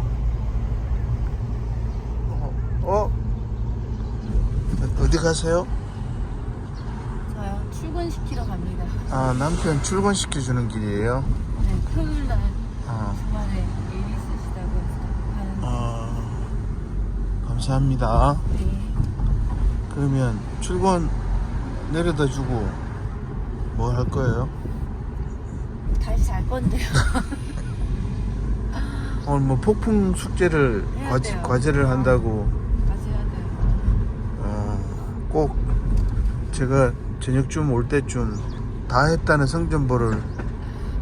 펑펑. 어, 어? 어디 가세요? 저요 출근시키러 갑니다. 아, 남편 출근시켜주는 길이에요? 네, 토요일 날 아, 주말에 일 있으시다고 해서. 아, 감사합니다. 네. 그러면 출근 내려다 주고 뭐 할 거예요? 다시 잘 건데요. 오늘 뭐 폭풍 숙제를 해야 과제, 돼요. 과제를 한다고 다시 해야 돼요. 어, 꼭 제가 저녁쯤 올 때쯤 다 했다는 성전보를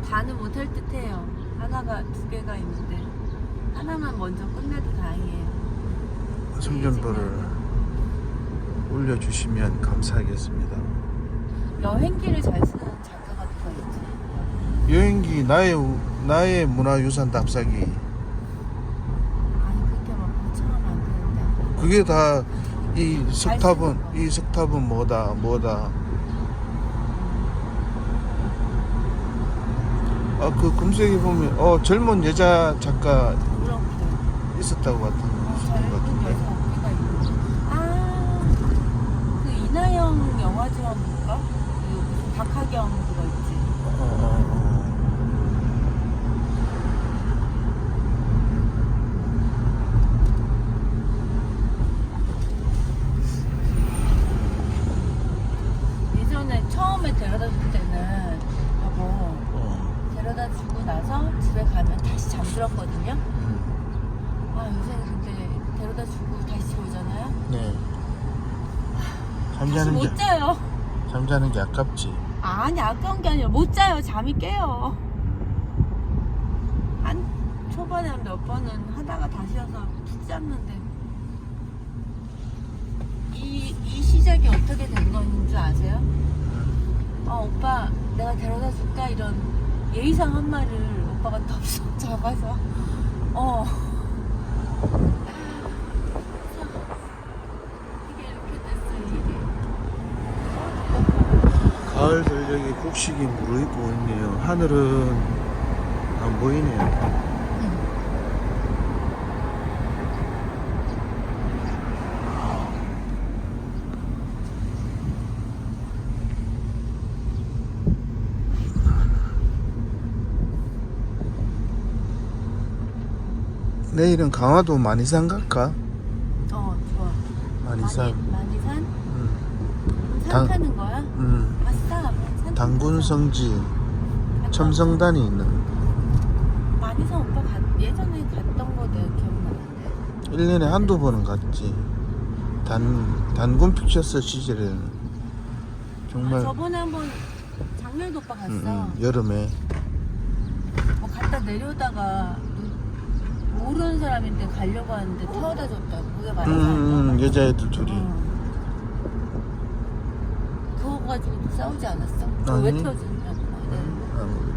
다는 못할 듯해요. 하나가 두 개가 있는데 하나만 먼저 끝내도 다행이에요. 성전보를 올려주시면 감사하겠습니다. 여행기를 잘 쓰는 작가가 누가 있지? 여행기 나의 우- 나의 문화유산 답사기 아니 그렇게 막 거창하면 안 되는데. 그게 다이잘 석탑은. 이 석탑은 뭐다 뭐다 아 그 검색해 보면 어 젊은 여자 작가. 있었다고 같은 잘것 같은데 여자 어깨가 있고. 아, 그 이나영 영화 좀 한번 볼까? 그 박하경 그거 있지. 어, 어, 어. 예전에 처음에 데려다 줄 때는 여보 어. 데려다 주고 나서 집에 가면 다시 잠들었거든요. 음. 아 요새는 근데 데려다 주고 다시 오잖아요. 네 다시 잠자는 게 못 자요. 잠자는 게 아깝지 아니 아까운 게 아니라 못 자요. 잠이 깨요. 한 초반에 몇 번은 하다가 다시 와서 푹 잤는데 이, 이 시작이 어떻게 된 건 줄 아세요? 아 오빠 내가 데려다 줄까 이런 예의상 한 말을 오빠가 덥석 잡아서. 어. 이게 이렇게 됐어 이게 가을 전력이 곡식이 무르익고 있네요. 하늘은 안 보이네요 내일은 강화도 많이 산 갈까? 어 좋아 많이 산. 많이 산? 음, 산 당- 타는 거야? 음. 아싸 산 당군 성지 타는 첨성단이 있는 거야. 많이 산 오빠 가, 예전에 갔던 거 내가 기억나는데 1년에 한두 번은 갔지. 단, 단군 픽처스 시절에는 정말 아, 저번에 한번 작년에도 오빠 갔어 음, 음, 여름에 뭐 갔다 내려오다가 누- 모르는 사람인데 가려고 하는데 태워다 줬다고 그게 많이 음, 음, 여자애들 둘이 그거 가지고 또 싸우지 않았어? 너왜 아니. 태워줬냐고 막 이러는데. 음,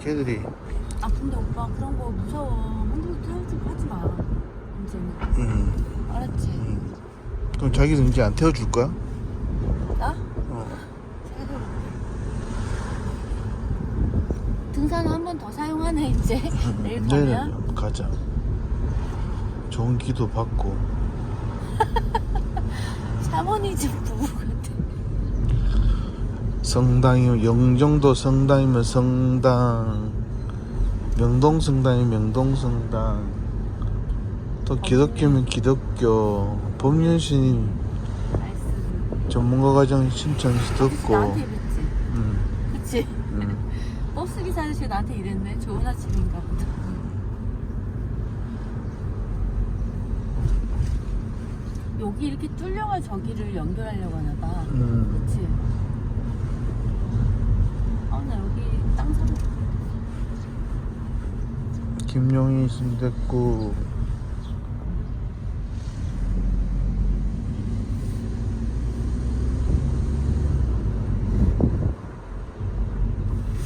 걔들이 아 근데 오빠 그런 거 무서워 함부로 태워주고 하지 마 이제는 음, 알았지? 음. 그럼 자기는 이제 안 태워줄 거야? 나? 어. 생각해볼게 등산은 한 번 더 사용하네 이제 내일 네, 가면 가자. 좋은 기도 받고. 샤머니즘 부부 같아. 성당이면 영종도 성당이면 성당. 명동 성당이면 명동 성당. 또 기독교면 기독교. 법륜신 전문가 과정 신청 아저씨 듣고. 나한테 이랬지? 음, 그치? 음. 버스 기사 아저씨 나한테 이랬네. 좋은 아침인가 보다. 여기 이렇게 뚫려가 저기를 연결하려고 하나 봐. 음. 그치? 아 나 여기 땅 사고 김용희 순댓국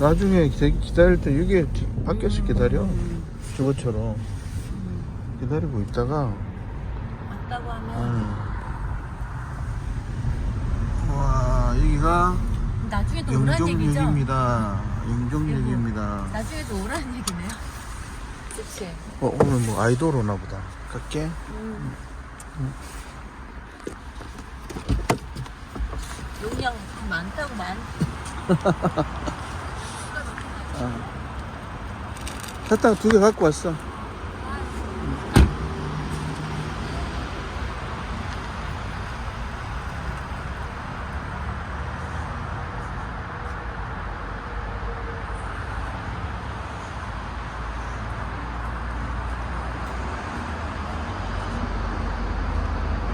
나중에 기- 기다릴 때 여기 밖에서 기다려 음, 저것처럼 음. 기다리고 있다가 왔다고 하면 음. 와 여기가 나중에 또 오란 얘기죠? 영종역입니다 인종얘기입니다 나중에도 오라는 얘기네요. 그치? 어 오늘 뭐 아이돌 오나 보다 갈게 음. 용량 많다고 많. 사탕 두 개 갖고 왔어